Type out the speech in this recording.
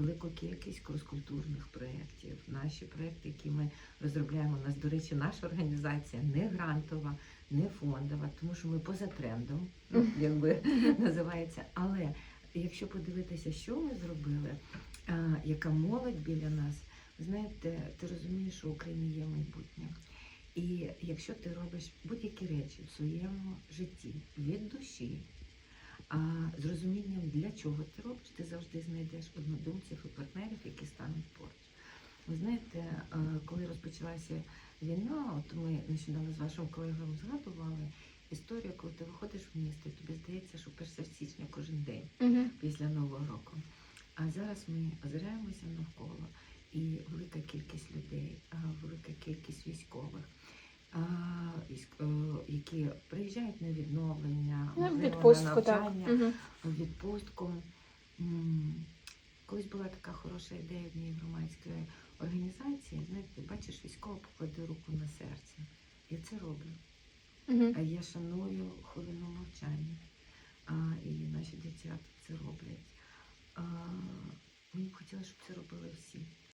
велику кількість крос-культурних проєктів. Наші проєкти, які ми розробляємо, у нас, до речі, наша організація не грантова, не фондова, тому що ми поза трендом, якби називається. Але якщо подивитися, що ми зробили, яка молодь біля нас, знаєте, ти розумієш, що в Україні є майбутнє. І якщо ти робиш будь-які речі в своєму житті від душі, а з розумінням, для чого ти робиш, ти завжди знайдеш однодумців і партнерів, які стануть поруч. Ви знаєте, е, коли розпочалася війна, от ми нещодавно з вашим колегою згадували історію, коли ти виходиш в місто, і тобі здається, що 1 січня кожен день Угу. після Нового року. А зараз ми озираємося навколо, і велика кількість людей, велика кількість військових, е, які приїжджають на відновлення, Ну, можливо, відпустку, на так. навчання, Угу. в відпустку. Колись була така хороша ідея однієї громадської організації. Знаєте, бачиш, військово поклади руку на серце. Я це роблю. Угу. А я шаную хвилину мовчання. А, і наші дівчата це роблять. А, мені б хотілося, щоб це робили всі.